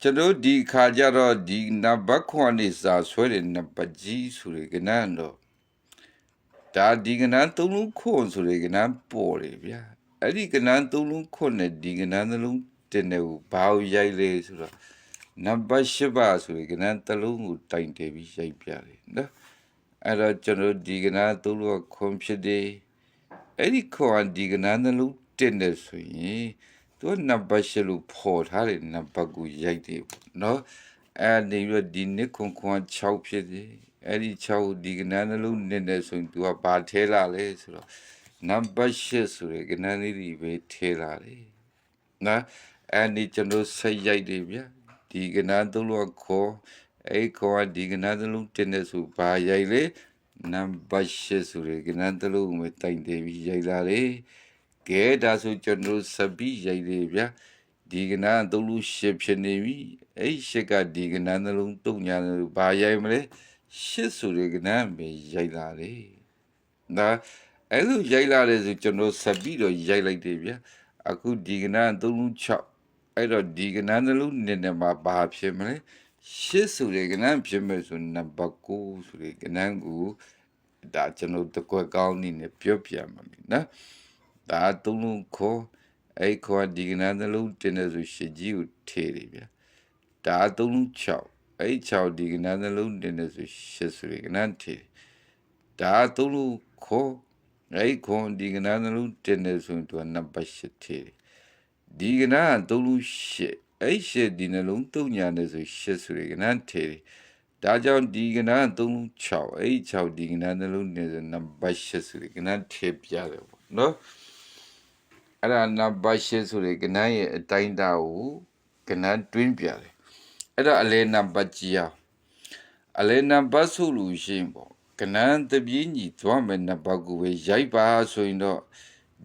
ကျွန်တော်ဒီခါကြတော့ဒီနံပါတ်ခွန်နေစာဆွဲတဲ့နံပါတ်ကြီးဆိုရယ်ကနန်းတော့ဒါဒီကနန်းသုံးလုံးခွန်ဆိုရယ်ကနန်းပေါ်တယ်ဗျာအဲ့ဒီကနန်းသုံးလုံးခွန်နဲ့ဒီကနန်းသုံးလုံးတင်တယ်ကိုဘာကိုရိုက်လဲဆိုတော့နံပါတ်၈ပါဆိုရယ်ကနန်းတစ်လုံးကိုတိုင်တယ်ပြီးရိုက်ပြတယ်နော်အဲ့တော့ကျွန်တော်ဒီကနန်းသုံးလုံးခွန်ဖြစ်တယ်အဲ့ဒီခွန်ဒီကနန်းတစ်လုံးတင်တယ်ဆိုရင် သူကနံပါတ်၈လို့ပေါ်ထားတဲ့နံပါတ်ကိုရိုက်တယ်ပေါ့နော်အဲ့ဒီပြီးတော့ဒီနှစ်ခွန်ခွန်6ဖြစ်တယ်အဲ့ဒီ6ကိုဒီကနန်းနှလုံးနည်းနေဆိုရင်သူကဘာထဲလာလဲဆိုတော့နံပါတ်၈ဆိုရယ်ကနန်းလေးတွေပဲထဲလာတယ်နော်အဲ့ဒီကျွန်တော်ဆက်ရိုက်တယ်ဗျာဒီကနန်းသုံးလို့ခေါ်အဲ့ခေါ်ကဒီကနန်းသုံးလုံးတင်နေဆိုဘာရိုက်လဲနံပါတ်၈ဆိုရယ်ကနန်းသုံးလုံးကိုတိုင်တယ်ပြီးရိုက်လာတယ် ကဲဒါဆိုကျွန်တော်စပီးရိုက်လေဗျာဒီကနာသုံးလို့ရှစ်ဖြစ်နေပြီအဲ့ရှစ်ကဒီကနာနှလုံးတုံညာလို့ဘာရိုက်မလဲရှစ်ဆိုတဲ့ကနာပဲရိုက်လာတယ်ဒါအဲ့လိုရိုက်လာတယ်ဆိုကျွန်တော်စပီးတော့ရိုက်လိုက်တယ်ဗျာအခုဒီကနာသုံးလို့6အဲ့တော့ဒီကနာနှလုံးနည်းနည်းမှာဘာဖြစ်မလဲရှစ်ဆိုတဲ့ကနာဖြစ်မယ်ဆိုနံပါတ်9ဆိုတဲ့ကနာကိုဒါကျွန်တော်တကွက်ကောင်းနေနဲ့ပြောပြမှာလीနော် ဒါသုံးလုံးခေါ်အဲ့ခေါ်ဒီကနာနှလုံးတင်တဲ့ဆိုရှစ်ကြီးကိုထေတယ်ဗျာဒါသုံးလုံး6အဲ့6ဒီကနာနှလုံးတင်တဲ့ဆိုရှစ်ဆိုတဲ့ကနာထေတယ်ဒါသုံးလုံးခေါ်အဲ့ခေါ်ဒီကနာနှလုံးတင်တဲ့ဆိုရင်သူကနံပါတ်8ထေတယ်ဒီကနာသုံးလုံး8အဲ့ရှစ်ဒီနှလုံးသုံးညာနဲ့ဆိုရှစ်ဆိုတဲ့ကနာထေတယ်ဒါကြောင့်ဒီကနာ3 6အဲ့6ဒီကနာနှလုံးနဲ့ဆိုနံပါတ်8ဆိုတဲ့ကနာထေပြရတယ်ပေါ့နော် အဲ့ဒါနံပါတ်8ဆိုတဲ့ကနန်းရဲ့အတိုင်းအတာကိုကနန်းတွင်းပြတယ်အဲ့ဒါအလဲနံပါတ်ကြီးအောင်အလဲနံပါတ်ဆိုလို့ရှိရင်ပေါ့ကနန်းတပြင်းကြီးသွားမယ်နံပါတ်ကိုပဲရိုက်ပါဆိုရင်တော့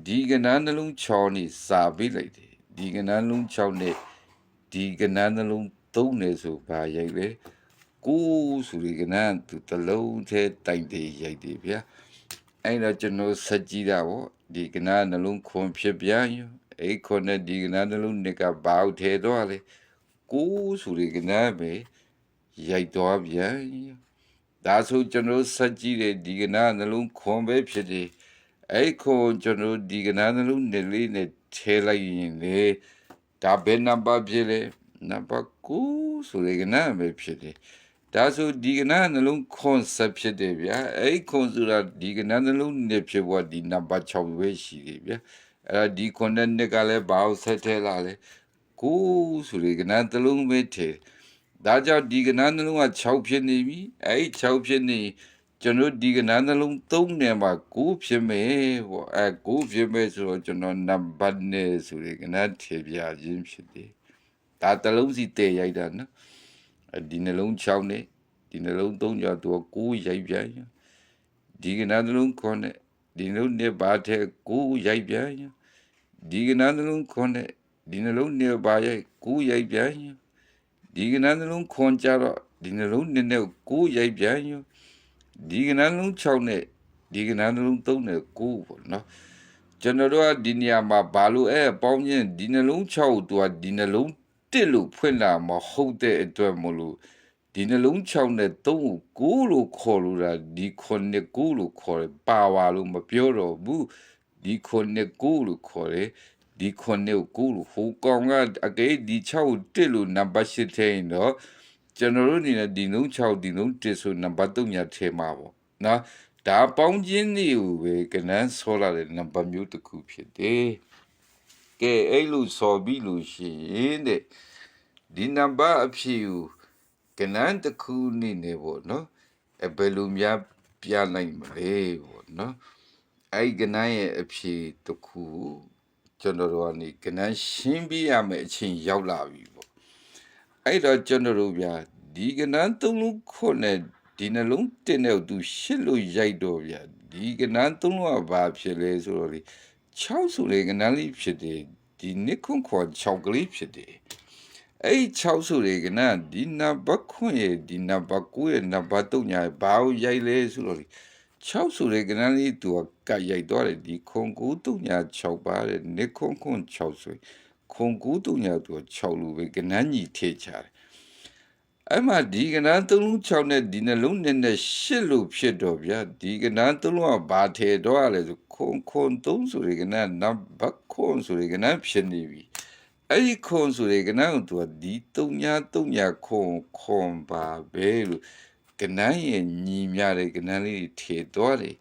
ဒီကနန်းနှလုံး6နေစာပေးလိုက်တယ်ဒီကနန်းလုံး6နဲ့ဒီကနန်းနှလုံး3နေဆိုပါရိုက်လေကိုဆိုဒီကနန်းသူတလုံးသေးတိုင်သေးရိုက်တယ်ဗျာအဲ့တော့ကျွန်တော်ဆက်ကြည့်တာပေါ့ ဒီကနာနှလုံးခွန်ဖြစ်ပြန်ရအဲ့ခွန်နဲ့ဒီကနာနှလုံးနှစ်ကဘောက်ထဲတော့လေကိုးဆိုဒီကနာပဲရိုက်တော့ပြန်ဒါဆိုကျွန်တော်ဆက်ကြည့်တဲ့ဒီကနာနှလုံးခွန်ပဲဖြစ်တယ်အဲ့ခွန်ကျွန်တော်ဒီကနာနှလုံးနှစ်လေးနဲ့ထဲလိုက်ရင်လေဒါဘယ်နံပါတ်ဖြစ်လဲနံပါတ်9ဆိုဒီကနာပဲဖြစ်တယ် ဒါဆိုဒီကနာနှလုံးခွန်ဆက်ဖြစ်တယ်ဗျာအဲ့ခွန်ဆိုတာဒီကနာနှလုံးနဲ့ဖြစ်ဖို့ဒီနံပါတ်6ပဲရှိတယ်ဗျာအဲ့ဒါဒီခွန်တဲ့နှစ်ကလည်းဘာလို့ဆက်ထဲလာလဲကိုဆိုဒီကနာနှလုံးပဲထဲဒါကြောင့်ဒီကနာနှလုံးက6ဖြစ်နေပြီအဲ့6ဖြစ်နေကျွန်တော်ဒီကနာနှလုံး3နဲ့မှာ9ဖြစ်မယ်ဟောအဲ9ဖြစ်မယ်ဆိုတော့ကျွန်တော်နံပါတ်နဲ့ဆိုဒီကနာထေပြခြင်းဖြစ်တယ်ဒါတလုံးစီတည်ရိုက်တာနော် ဒီနှလုံး6နဲ့ဒီနှလုံး3ကြောင့်သူက9ရိုက်ပြန်ရဒီကနာနှလုံး9နဲ့ဒီနှလုံးနဲ့ဘာတဲ့9ရိုက်ပြန်ရဒီကနာနှလုံး9နဲ့ဒီနှလုံးနဲ့ဘာရိုက်9ရိုက်ပြန်ရဒီကနာနှလုံးခွန်ကြတော့ဒီနှလုံးနဲ့နဲ့9ရိုက်ပြန်ရဒီကနာနှလုံး6နဲ့ဒီကနာနှလုံး3နဲ့9ပေါ့နော်ကျွန်တော်တို့ကဒီနေရာမှာဘာလို့အဲပေါင်းချင်းဒီနှလုံး6ကိုသူကဒီနှလုံး တစ်လို့ဖွင့်လာမဟုတ်တဲ့အတွက်မလို့ဒီနှလုံး6နဲ့3ကို9လို့ခေါ်လို့တာဒီ9နဲ့9လို့ခေါ်တယ်ပါဝါလို့မပြောတော့ဘူးဒီ9နဲ့9လို့ခေါ်တယ်ဒီ9နဲ့9လို့ဟိုကောင်ကအကေဒီ6ကိုတစ်လို့နံပါတ်8ထဲရင်တော့ကျွန်တော်တို့အနေနဲ့ဒီနှလုံး6ဒီနှလုံး1ဆိုနံပါတ်3ညာထဲမှာပေါ့နော်ဒါပေါင်းခြင်းတွေကိုပဲကနန်းဆောလာတဲ့နံပါတ်မျိုးတစ်ခုဖြစ်တယ် ကဲအဲ့လိုစော်ပြီးလို့ရှိရင်တဲ့ဒီနံပါတ်အဖြစ်ကိုကနန်းတစ်ခုနေနေပေါ့နော်အဘယ်လိုများပြနိုင်မလဲပေါ့နော်အဲ့ကနန်းရဲ့အဖြစ်တစ်ခုကျွန်တော်တို့ကနေကနန်းရှင်းပြရမယ့်အချိန်ရောက်လာပြီပေါ့အဲ့တော့ကျွန်တော်တို့ဗျာဒီကနန်းသုံးလုံးခုနဲ့ဒီနှလုံးတင်တဲ့သူရှစ်လို့ရိုက်တော့ဗျာဒီကနန်းသုံးလုံးကဘာဖြစ်လဲဆိုတော့လေ 6ဆိုလေကနန်းလေးဖြစ်တယ်ဒီနှစ်ခွန်ခွန်6ကလေးဖြစ်တယ်အဲ့6ဆိုလေကနန်းဒီနံပါတ်ခွန်ရဲ့ဒီနံပါတ်9ရဲ့နံပါတ်3ညာဘာကိုရိုက်လဲဆိုတော့လေ6ဆိုလေကနန်းလေးသူကကတ်ရိုက်တော့တယ်ဒီခွန်9 3ညာ6ပါတဲ့နှစ်ခွန်ခွန်6ဆိုခွန်ကူးတုံညာသူ6လူပဲကနန်းကြီးထေချတယ် အဲ့မှာဒီကနန်း3လုံး6နဲ့ဒီနှလုံးနဲ့နဲ့8လူဖြစ်တော့ဗျာဒီကနန်း3လုံးကဘာထေတော့ရလဲဆိုခွန်ခွန်3ဆိုရကနန်းနံပါတ်ခွန်ဆိုရကနန်းဖြစ်နေပြီအဲ့ဒီခွန်ဆိုရကနန်းကသူကဒီတုံညာတုံညာခွန်ခွန်ပါပဲလို့ကနန်းရဲ့ညီမြတဲ့ကနန်းလေးတွေထေတော့တယ်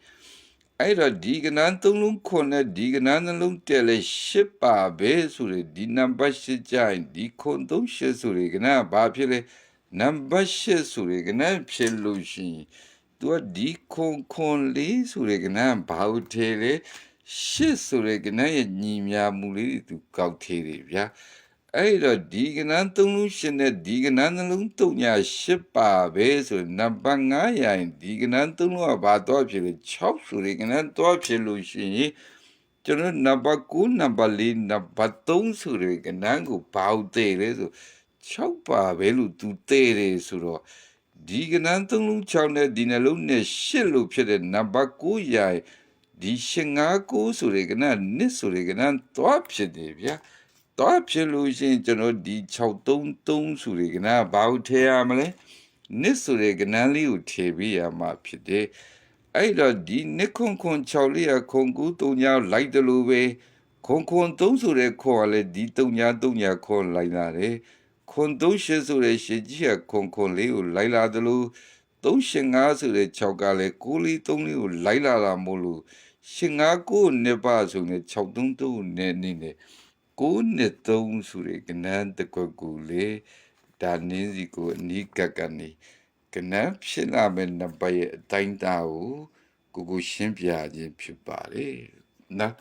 အဲ့တော့ဒီကနန်းသုံးလုံးခွန်နဲ့ဒီကနန်းနှလုံးတက်လဲရှစ်ပါပဲဆိုရယ်ဒီနံပါတ်ရှစ်ကြရင်ဒီခွန်သုံးရှစ်ဆိုရယ်ကနန်းဘာဖြစ်လဲ နံပါတ်ရှစ်ဆိုရယ်ကနန်းဖြစ်လို့ရှိရင်သူကဒီခွန်ခွန်လေးဆိုရယ်ကနန်းဘာလို့ထဲလဲရှစ်ဆိုရယ်ကနန်းရဲ့ညီမြမှုလေးတွေသူကောက်သေးတယ်ဗျာအဲ့တော့ဒီကနန်းသုံးလုံးရှင်နဲ့ဒီကနန်းနှလုံးတုံညာရှစ်ပါပဲဆိုရင်နံပါတ်9ရာရင်ဒီကနန်းသုံးလုံးကဘာတော့ဖြစ်လဲ6ဆိုရင်ကနန်းတော့ဖြစ်လို့ရှိရင်ကျွန်တော်နံပါတ်9နံပါတ်4နံပါတ်3ဆိုရင်ကနန်းကိုဘာဦးသေးလဲဆို 6ပါပဲလို့သူသေးတယ်ဆိုတော့ဒီကနန်းသုံးလုံး6နဲ့ဒီနှလုံးနဲ့8လို့ဖြစ်တဲ့နံပါတ်9ရာရင်ဒီရှင်9 9ဆိုရင်ကနန်း1ဆိုရင်ကနန်းတော့ဖြစ်တယ်ဗျာတော့ဖြစ်လို့ရှိရင်ကျွန်တော်ဒီ633ဆိုတဲ့ကနာဘာကိုထည့်ရမလဲနစ်ဆိုတဲ့ကနာလေးကိုထည့်ပေးရမှာဖြစ်တယ်အဲ့တော့ဒီနစ်ခွန်ခွန်6လေးရခွန်ကူ3ညလိုက်တယ်လို့ပဲခွန်ခွန်3ဆိုတဲ့ခွန်ကလည်းဒီ3ည3ညခွန်လိုက်လာတယ် ခွန်3ရှစ်ဆိုတဲ့ရှစ်ကြီးကခွန်ခွန်လေးကိုလိုက်လာတယ်လို့3ရှင်5ဆိုတဲ့6ကလည်းကိုလေး3လေးကိုလိုက်လာတာမို့လို့ရှင်5ကိုနှစ်ပါဆိုနေ633နဲ့နေနေကိုးနှစ်သုံးဆိုရယ်ကနန်းတကွက်ကူလေဒါနင်းစီကိုအနီးကပ်ကနေကနန်းဖြစ်လာမဲ့နံပါတ်ရဲ့အတိုင်းသားကိုကိုကိုရှင်းပြခြင်းဖြစ်ပါလေနော်